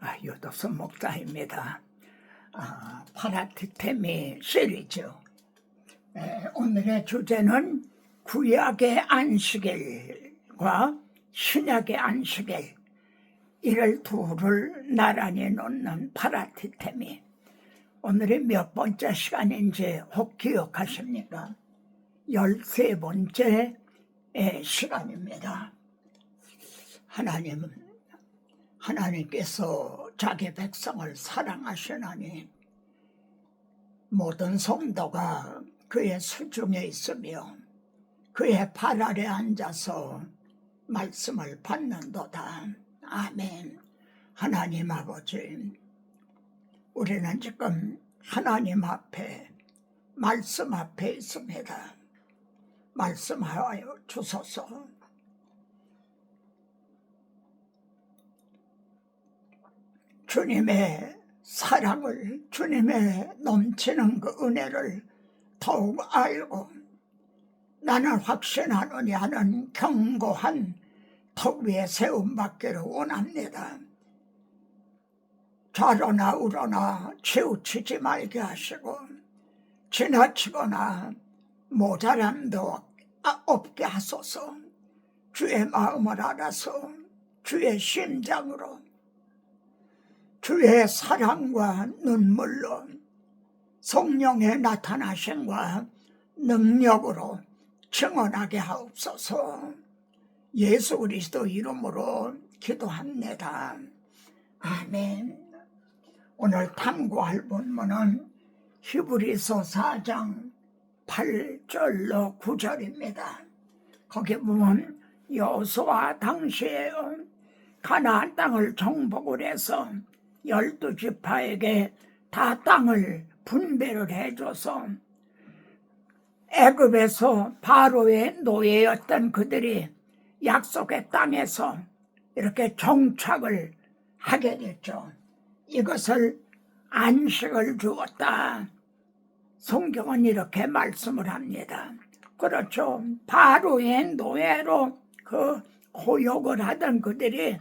아, 유도선 목사입니다. 아, 파라티테미 시리즈. 에, 오늘의 주제는 구약의 안식일과 신약의 안식일 이를 둘을 나란히 놓는 파라티테미. 오늘이 몇 번째 시간인지 혹 기억하십니까? 열세 번째 의 시간입니다. 하나님은 하나님께서 자기 백성을 사랑하시나니 모든 성도가 그의 수중에 있으며 그의 발 아래 앉아서 말씀을 받는도다. 아멘. 하나님 아버지, 우리는 지금 하나님 앞에 말씀 앞에 있습니다. 말씀하여 주소서. 주님의 사랑을 주님의 넘치는 그 은혜를 더욱 알고 나는 확신하노니 하는 견고한 턱 위에 세움받기를 원합니다. 좌로나 우로나 치우치지 말게 하시고 지나치거나 모자람도 없게 하소서 주의 마음을 알아서 주의 심장으로 주의 사랑과 눈물로 성령의 나타나심과 능력으로 증언하게 하옵소서 예수 그리스도 이름으로 기도합니다. 아멘. 오늘 탐구할 본문은 히브리서 4장 8절로 9절입니다. 거기 보면 여호수아 당시에 가나안 땅을 정복을 해서 열두 지파에게 다 땅을 분배를 해줘서 애굽에서 바로의 노예였던 그들이 약속의 땅에서 이렇게 정착을 하게 됐죠. 이것을 안식을 주었다. 성경은 이렇게 말씀을 합니다. 그렇죠. 바로의 노예로 그 고욕을 하던 그들이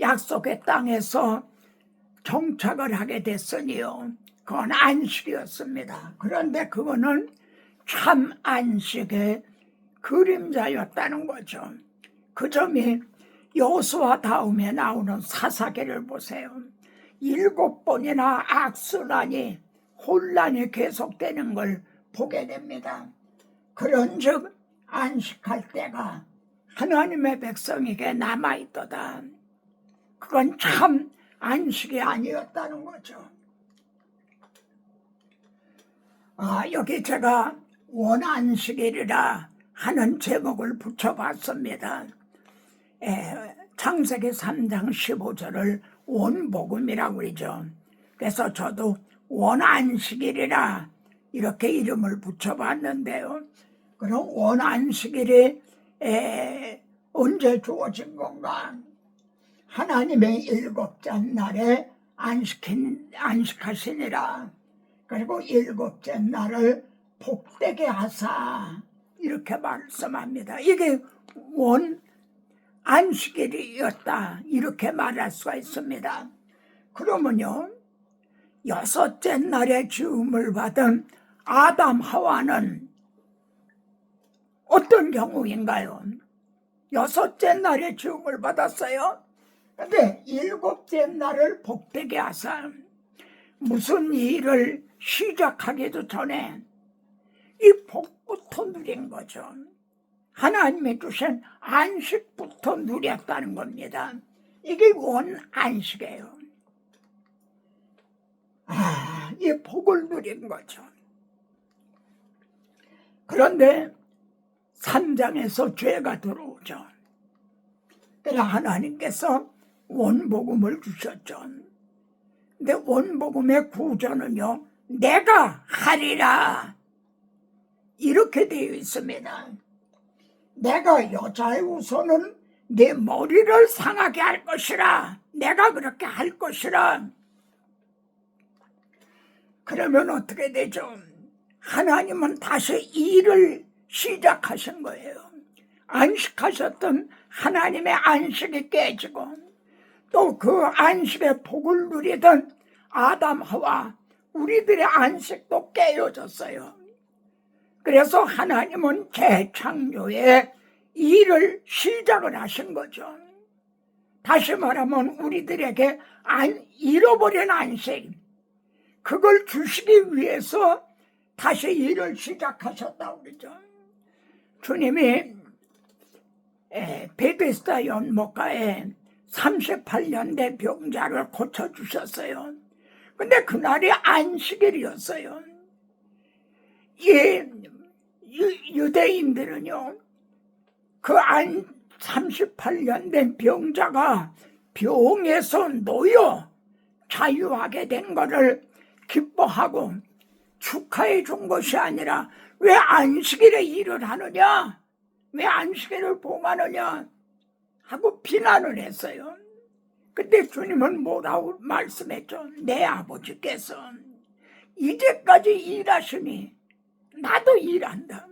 약속의 땅에서 정착을 하게 됐으니요. 그건 안식이었습니다. 그런데 그거는 참 안식의 그림자였다는 거죠. 그 점이 여수와 다음에 나오는 사사계를 보세요. 일곱 번이나 악순환이 혼란이 계속되는 걸 보게 됩니다. 그런즉 안식할 때가 하나님의 백성에게 남아 있도다. 그건 참 안식이 아니었다는 거죠. 아, 여기 제가 원안식일이라 하는 제목을 붙여봤습니다. 에, 창세기 3장 15절을 원복음이라고 그러죠. 그래서 저도 원안식일이라 이렇게 이름을 붙여봤는데요. 그럼 원안식일이 에, 언제 주어진 건가? 하나님의 일곱째 날에 안식힌, 안식하시니라. 그리고 일곱째 날을 복되게 하사. 이렇게 말씀합니다. 이게 원 안식일이었다. 이렇게 말할 수가 있습니다. 그러면요, 여섯째 날에 지음을 받은 아담 하와는 어떤 경우인가요? 여섯째 날에 지음을 받았어요. 근데 일곱째 날을 복되게 하사 무슨 일을 시작하기도 전에 이 복부터 누린 거죠. 하나님이 주신 안식부터 누렸다는 겁니다. 이게 원 안식이에요. 아, 이 복을 누린 거죠. 그런데 3장에서 죄가 들어오죠. 그래서 하나님께서 원복음을 주셨죠. 근데 원복음의 구조는요, 내가 하리라. 이렇게 되어 있습니다. 내가 여자의 우선은 내 머리를 상하게 할 것이라. 내가 그렇게 할 것이라. 그러면 어떻게 되죠? 하나님은 다시 일을 시작하신 거예요. 안식하셨던 하나님의 안식이 깨지고 또 그 안식의 복을 누리던 아담 하와 우리들의 안식도 깨어졌어요. 그래서 하나님은 재창조에 일을 시작을 하신 거죠. 다시 말하면 우리들에게 안, 잃어버린 안식, 그걸 주시기 위해서 다시 일을 시작하셨다고 그러죠. 주님이 에, 베데스다 연못가에 38년 된 병자를 고쳐주셨어요. 근데 그날이 안식일이었어요. 이 유- 유대인들은요, 그 안 38년 된 병자가 병에서 놓여 자유하게 된 것을 기뻐하고 축하해 준 것이 아니라 왜 안식일에 일을 하느냐? 왜 안식일을 봉하느냐? 하고 비난을 했어요. 그때 주님은 뭐라고 말씀했죠? 내 아버지께서 이제까지 일하시니 나도 일한다.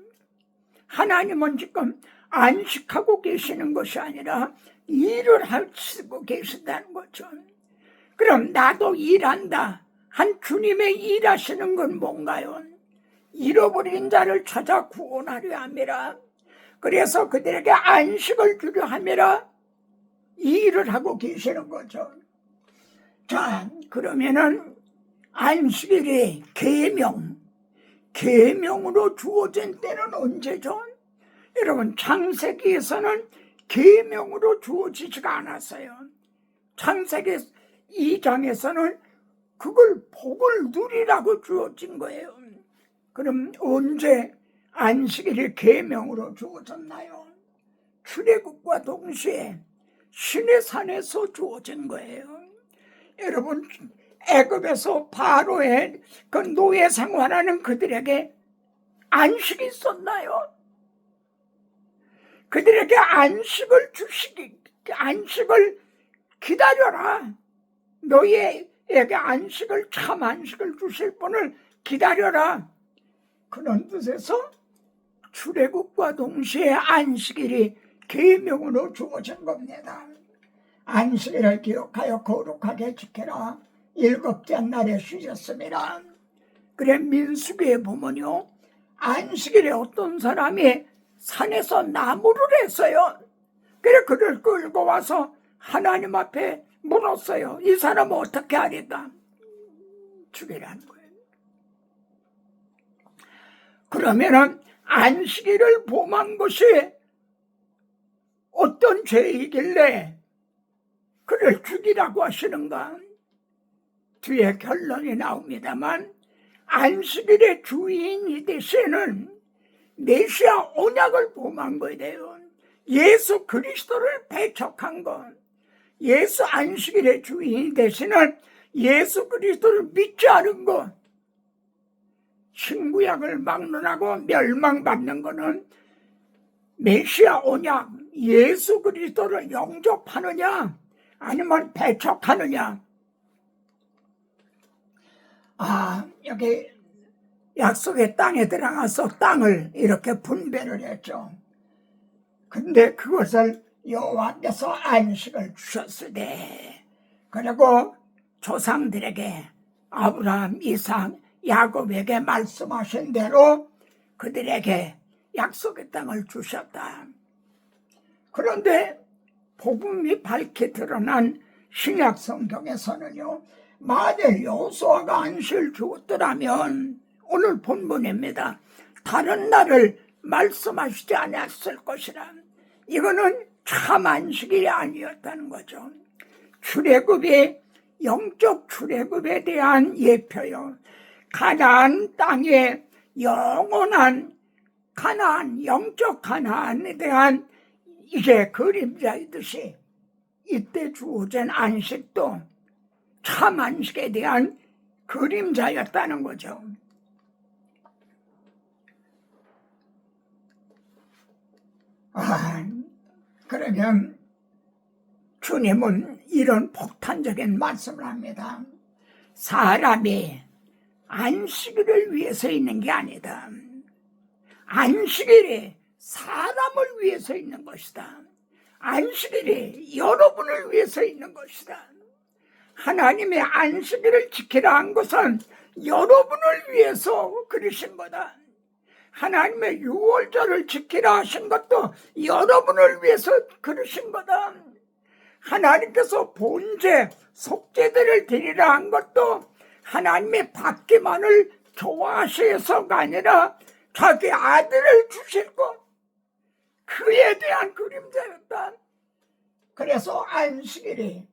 하나님은 지금 안식하고 계시는 것이 아니라 일을 하시고 계신다는 거죠. 그럼 나도 일한다. 한 주님의 일하시는 건 뭔가요? 잃어버린 자를 찾아 구원하려 함이라. 그래서 그들에게 안식을 주려 함이라 이 일을 하고 계시는 거죠. 자, 그러면은 안식일이 계명, 계명으로 주어진 때는 언제죠? 여러분 창세기에서는 계명으로 주어지지가 않았어요. 창세기 2장에서는 그걸 복을 누리라고 주어진 거예요. 그럼 언제 안식일이 계명으로 주어졌나요? 출애굽과 동시에 신의 산에서 주어진 거예요. 여러분 애굽에서 바로의 그 노예 생활하는 그들에게 안식이 있었나요? 그들에게 안식을 주시기 안식을 기다려라. 너희에게 안식을 참 안식을 주실 분을 기다려라. 그런 뜻에서 출애굽과 동시에 안식일이 계명으로 주어진 겁니다. 안식일을 기록하여 거룩하게 지켜라. 일곱째 날에 쉬셨습니다. 그래 민수기에 보면요. 안식일에 어떤 사람이 산에서 나무를 했어요. 그래 그를 끌고 와서 하나님 앞에 물었어요. 이 사람은 어떻게 하리까? 죽이라는 거예요. 그러면은 안식일을 범한 것이 어떤 죄이길래 그를 죽이라고 하시는가? 뒤에 결론이 나옵니다만 안식일의 주인이 되시는 메시아 언약을 범한 거예요. 예수 그리스도를 배척한 것. 예수 안식일의 주인이 되시는 예수 그리스도를 믿지 않은 것. 신구약을 막론하고 멸망받는 것은 메시아 언약 예수 그리스도를 영접하느냐 아니면 배척하느냐? 아 여기 약속의 땅에 들어가서 땅을 이렇게 분배를 했죠. 근데 그것을 여호와께서 안식을 주셨으되 그리고 조상들에게 아브라함, 이삭, 야곱에게 말씀하신 대로 그들에게 약속의 땅을 주셨다. 그런데 복음이 밝게 드러난 신약 성경에서는요. 만일 여호수아가 안식을 주었더라면 오늘 본문입니다. 다른 날을 말씀하시지 않았을 것이라. 이거는 참 안식일이 아니었다는 거죠. 출애굽이 영적 출애굽에 대한 예표요. 가나안 땅의 영원한 가나안 영적 가나안에 대한 이게 그림자이듯이 이때 주어진 안식도 참 안식에 대한 그림자였다는 거죠. 아, 그러면 주님은 이런 폭탄적인 말씀을 합니다. 사람이 안식일을 위해서 있는 게 아니다. 안식일이 사람을 위해서 있는 것이다. 안식일이 여러분을 위해서 있는 것이다. 하나님의 안식일을 지키라 한 것은 여러분을 위해서 그러신 거다. 하나님의 유월절을 지키라 하신 것도 여러분을 위해서 그러신 거다. 하나님께서 본제, 속죄들을 드리라 한 것도 하나님의 받기만을 좋아하셔서가 아니라 자기 아들을 주실 것. 그에 대한 그림자였다. 그래서 안식일이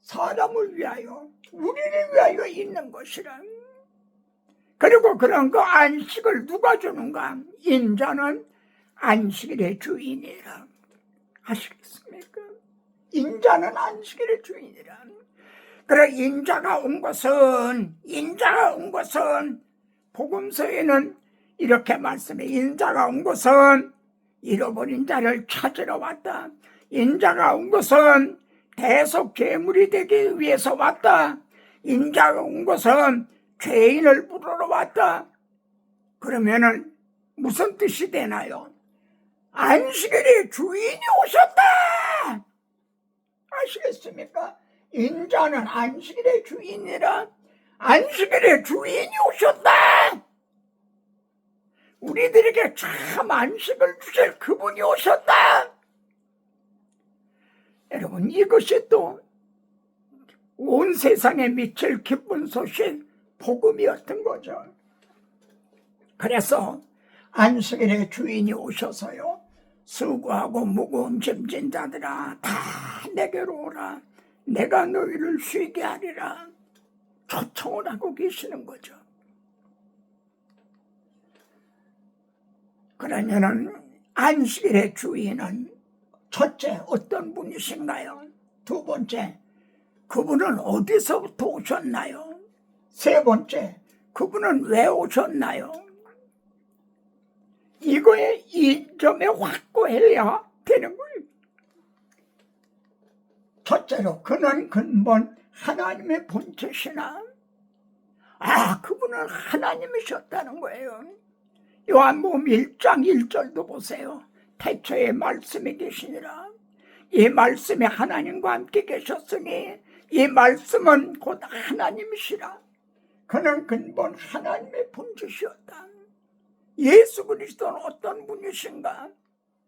사람을 위하여, 우리를 위하여 있는 것이라. 그리고 그런 그 안식을 누가 주는가? 인자는 안식일의 주인이라. 아시겠습니까? 인자는 안식일의 주인이라. 그래 인자가 온 것은 인자가 온 것은 복음서에는 이렇게 말씀해 인자가 온 것은 잃어버린 자를 찾으러 왔다. 인자가 온 것은 대속 괴물이 되기 위해서 왔다. 인자가 온 것은 죄인을 부르러 왔다. 그러면은 무슨 뜻이 되나요? 안식일의 주인이 오셨다. 아시겠습니까? 인자는 안식일의 주인이라 안식일의 주인이 오셨다. 우리들에게 참 안식을 주실 그분이 오셨다. 여러분 이것이 또 온 세상에 미칠 기쁜 소식 복음이었던 거죠. 그래서 안식일의 주인이 오셔서요. 수고하고 무거운 짐진 자들아 다 내게로 오라. 내가 너희를 쉬게 하리라. 초청을 하고 계시는 거죠. 그러면은 안식일의 주인은 첫째 어떤 분이신가요? 두 번째 그분은 어디서부터 오셨나요? 세 번째 그분은 왜 오셨나요? 이거에 이 점에 확고해야 첫째로 그는 근본 하나님의 본체시나 아 그분은 하나님이셨다는 거예요. 요한복음 1장 1절도 보세요. 태초에 말씀이 계시니라. 이 말씀이 하나님과 함께 계셨으니 이 말씀은 곧 하나님이시라. 그는 근본 하나님의 본체시었다. 예수 그리스도는 어떤 분이신가?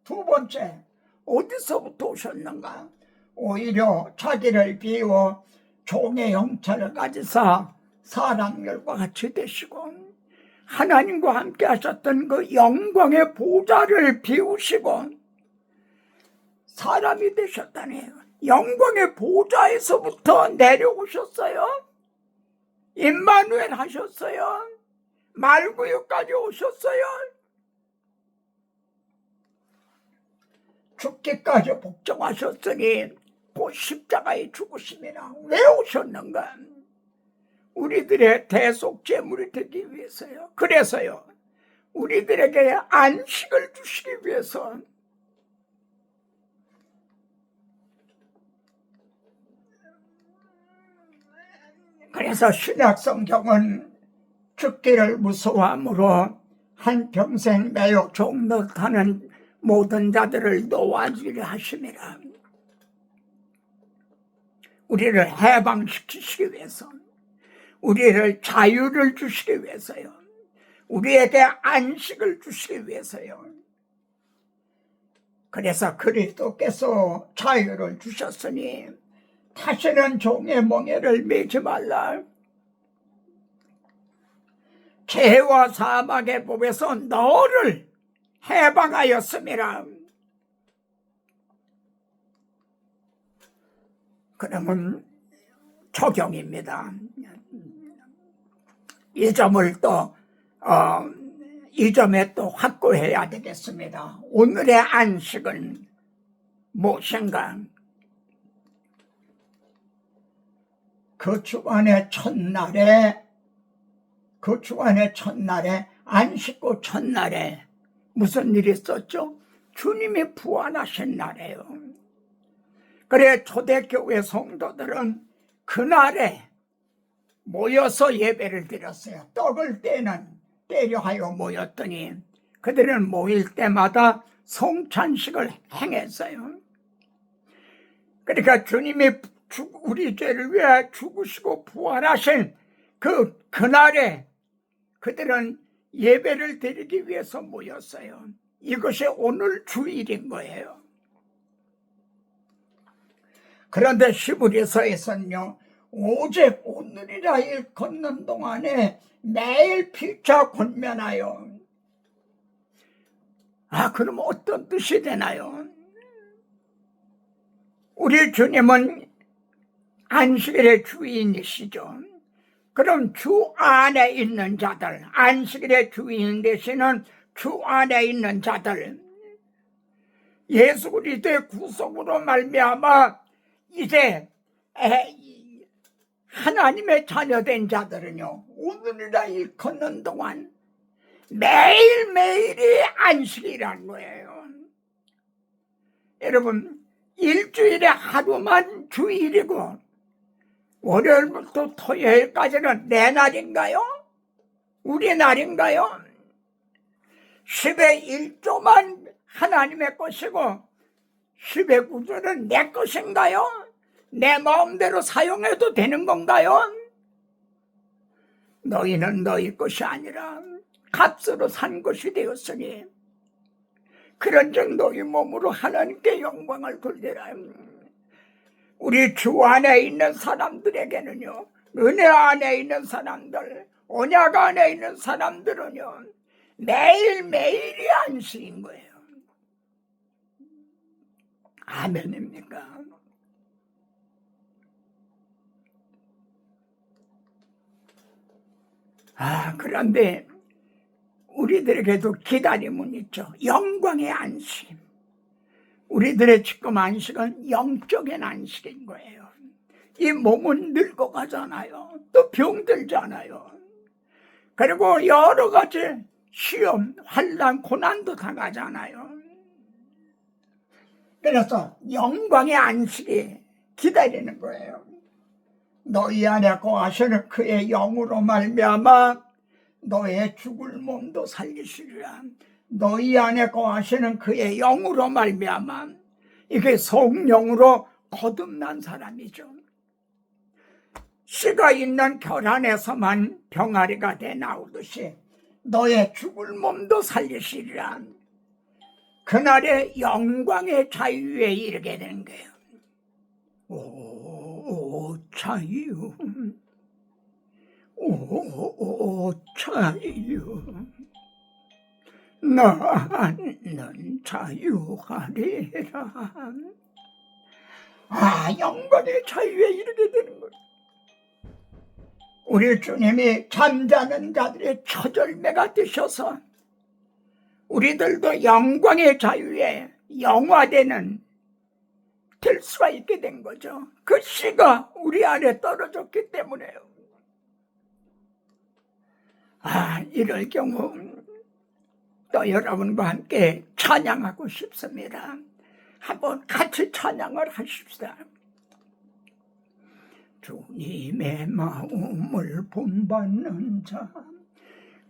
두 번째, 어디서부터 오셨는가? 오히려 자기를 비워 종의 형체를 가지사 사람들과 같이 되시고 하나님과 함께 하셨던 그 영광의 보좌를 비우시고 사람이 되셨다네요. 영광의 보좌에서부터 내려오셨어요. 임마누엘 하셨어요. 말구유까지 오셨어요. 죽기까지 복종하셨으니 그 십자가에 죽으심이나 왜 오셨는가? 우리들의 대속 제물이 되기 위해서요. 그래서요. 우리들에게 안식을 주시기 위해서 그래서 신약 성경은 죽기를 무서워함으로 한평생 매여 종노하는 모든 자들을 놓아주려 하심이라. 우리를 해방시키시기 위해서, 우리를 자유를 주시기 위해서요. 우리에게 안식을 주시기 위해서요. 그래서 그리스도께서 자유를 주셨으니 다시는 종의 멍에를 매지 말라. 죄와 사막의 법에서 너를 해방하였음이라. 그러면 적용입니다. 이 점을 또, 어, 이 점에 또 확고해야 되겠습니다. 오늘의 안식은 무엇인가? 그 주간의 첫날에 그 주간의 첫날에 안식구 첫날에 무슨 일이 있었죠? 주님이 부활하신 날이에요. 그래 초대교회 성도들은 그날에 모여서 예배를 드렸어요. 떡을 떼는 때려 하여 모였더니 그들은 모일 때마다 성찬식을 행했어요. 그러니까 주님이 죽- 우리 죄를 위해 죽으시고 부활하신 그 그날에 그들은 예배를 드리기 위해서 모였어요. 이것이 오늘 주일인 거예요. 그런데 시부리서에서는요, 오직 오늘이라 일 걷는 동안에 매일 피차 권면하여. 아, 그럼 어떤 뜻이 되나요? 우리 주님은 안식일의 주인이시죠. 그럼 주 안에 있는 자들, 안식일의 주인 되시는 주 안에 있는 자들, 예수 그리스도의 구속으로 말미암아 이제 하나님의 자녀된 자들은요 오늘이라 일 걷는 동안 매일매일이 안식이라는 거예요. 여러분 일주일에 하루만 주일이고 월요일부터 토요일까지는 내 날인가요? 우리 날인가요? 10의 1조만 하나님의 것이고 10의 9조는 내 것인가요? 내 마음대로 사용해도 되는 건가요? 너희는 너희 것이 아니라 값으로 산 것이 되었으니 그런즉 너희 몸으로 하나님께 영광을 돌리라. 우리 주 안에 있는 사람들에게는요, 은혜 안에 있는 사람들, 언약 안에 있는 사람들은요, 매일매일이 안식인 거예요. 아멘입니까? 아, 그런데 우리들에게도 기다림은 있죠. 영광의 안식. 우리들의 지금 안식은 영적인 안식인 거예요. 이 몸은 늙어가잖아요. 또 병들잖아요. 그리고 여러 가지 시험, 환란, 고난도 당하잖아요. 그래서 영광의 안식이 기다리는 거예요. 너희 안에 거하시는 그의 영으로 말미암아 너의 죽을 몸도 살리시리라. 너희 안에 거하시는 그의 영으로 말미암아 이게 성령으로 거듭난 사람이죠. 씨가 있는 결안에서만 병아리가 돼 나오듯이 너의 죽을 몸도 살리시리라. 그날의 영광의 자유에 이르게 되는 거예요. 오, 오 자유. 오, 오 자유. 나는 자유하리라. 아, 영광의 자유에 이르게 되는 거예요. 우리 주님이 잠자는 자들의 처절매가 되셔서 우리들도 영광의 자유에 영화되는 될 수가 있게 된 거죠. 그 씨가 우리 안에 떨어졌기 때문에요. 아, 이럴 경우 또 여러분과 함께 찬양하고 싶습니다. 한번 같이 찬양을 하십시다. 주님의 마음을 본받는 자,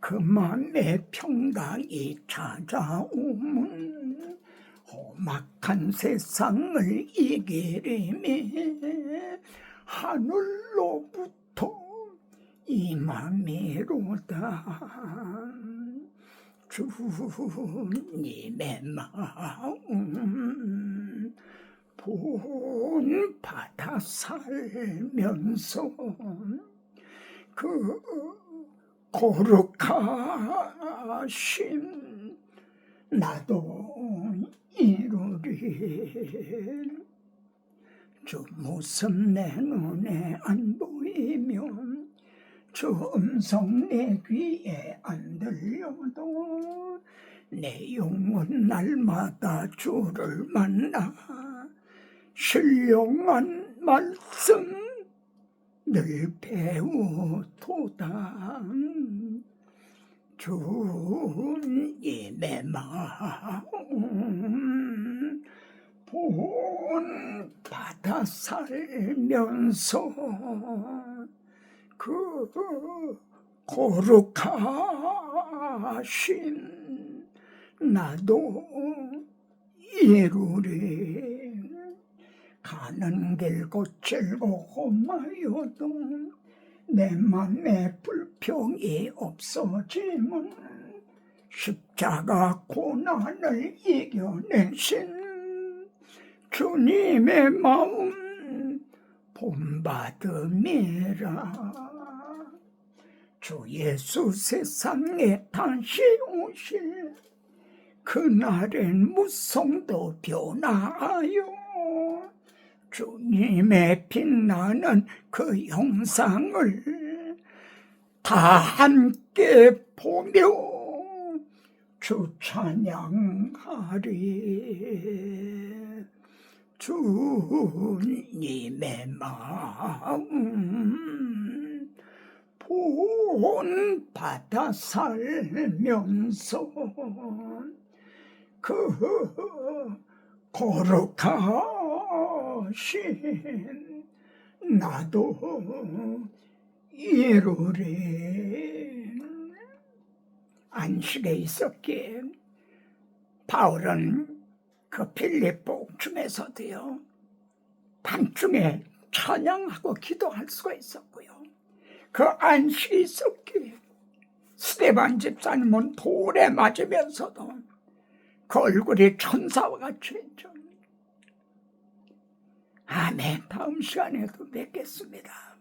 그 마음의 평강이 찾아오면 험악한 세상을 이기리니 하늘로부터 임함이로다. 주님의 마음 본 받아 살면서 그 거룩하심 나도 이루리 주 모습 내 눈에 안 보이면 주 음성 내 귀에 안 들려도 내 영혼 날마다 주를 만나 신령한 말씀 늘 배우도다 주님의 마음 본 받아 살면서 그 거룩하신 나도 이루리 가는 길 고칠고 험하여도 내 맘에 불평이 없어짐은 십자가 고난을 이겨내신 주님의 마음 본받음이라. 주 예수 세상에 다시 오실 그날엔 무성도 변화하여 주님의 빛나는 그 영상을 다 함께 보며 주 찬양하리. 주님의 마음 본 받아 살면서 그 거룩 하신 나도 이루리 안식에 있었기에 바울은 그 빌립보 중에서도요 밤중에 찬양하고 기도할 수가 있었고요 그 안식이 있었기에 스테반 집사님은 돌에 맞으면서도 그 얼굴이 천사와 같이 했죠. 아멘. 다음 시간에도 뵙겠습니다.